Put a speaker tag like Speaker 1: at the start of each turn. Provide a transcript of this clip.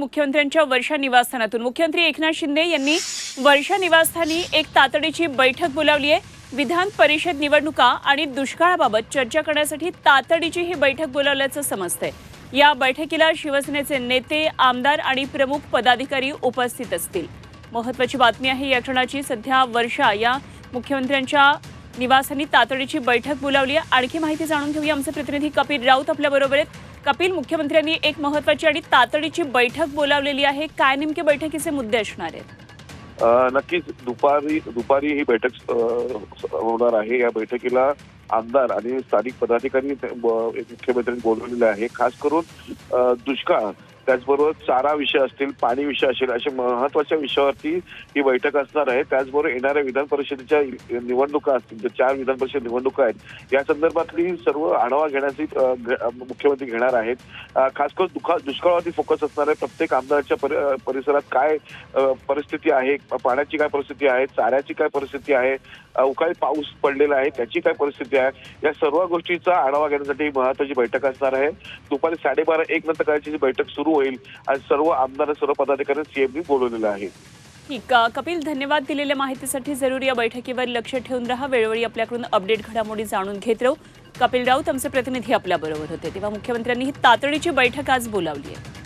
Speaker 1: मुख्यमंत्र्यांच्या वर्षा निवासस्थानातून. मुख्यमंत्री एकनाथ शिंदे यांनी वर्षा निवासस्थानी एक तातडीची बैठक बोलावली आहे विधान परिषद निवडणुका आणि दुष्काळाबाबत चर्चा करण्यासाठी तातडीची ही बैठक बोलावल्याचं समजतंय. या बैठकीला शिवसेनेचे नेते आमदार आणि प्रमुख पदाधिकारी उपस्थित असतील. महत्वाची बातमी आहे या क्षणाची. सध्या वर्षा या मुख्यमंत्र्यांच्या निवासानी तातडीची बैठक बोलावली आहे आणखी माहिती जाणून घेऊया. आमचे प्रतिनिधी कपिल राऊत आपल्याबरोबर आहेत. कपिल मुख्यमंत्र्यांनी एक महत्वाची आणि तातडीची बैठक बोलावलेली आहे. काय नेमके बैठकीचे मुद्दे असणार आहेत?
Speaker 2: नक्कीच दुपारी दुपारी ही बैठक होणार आहे. या बैठकीला आमदार आणि स्थानिक पदाधिकारी ते- मुख्यमंत्र्यांनी बोलवलेले आहे. खास करून दुष्काळ त्याचबरोबर चारा विषय असतील पाणी विषय असेल अशा महत्त्वाच्या विषयावरती ही बैठक असणार आहे. त्याचबरोबर येणाऱ्या विधान परिषदेच्या निवडणुका असतील ज्या चार विधान परिषद निवडणुका आहेत या संदर्भातली सर्व आढावा घेण्याची मुख्यमंत्री घेणार आहेत. खास करून दुखा दुष्काळावरती फोकस असणार आहे. प्रत्येक आमदाराच्या परिसरात काय परिस्थिती आहे पाण्याची काय परिस्थिती आहे चाऱ्याची काय परिस्थिती आहे अवकाळी पाऊस पडलेला आहे त्याची काय परिस्थिती आहे या सर्व गोष्टीचा आढावा घेण्यासाठी महत्वाची बैठक असणार आहे. दुपारी साडेबारा एक नंतर करायची बैठक सुरू होईल. आणि सर्व आमदार सर्व पदाधिकारी सीएमनी बोलवलेलं आहे
Speaker 1: ठीक कपिल धन्यवाद दिलेल्या माहितीसाठी जरूर या बैठकीवर लक्ष ठेवून राहा. वेळोवेळी आपल्याकडून अपडेट घडामोडी जाणून घेत राहू. कपिल राऊत आमचे प्रतिनिधी आपल्याबरोबर होते. तेव्हा मुख्यमंत्र्यांनी ही तातडीची बैठक आज बोलावली आहे.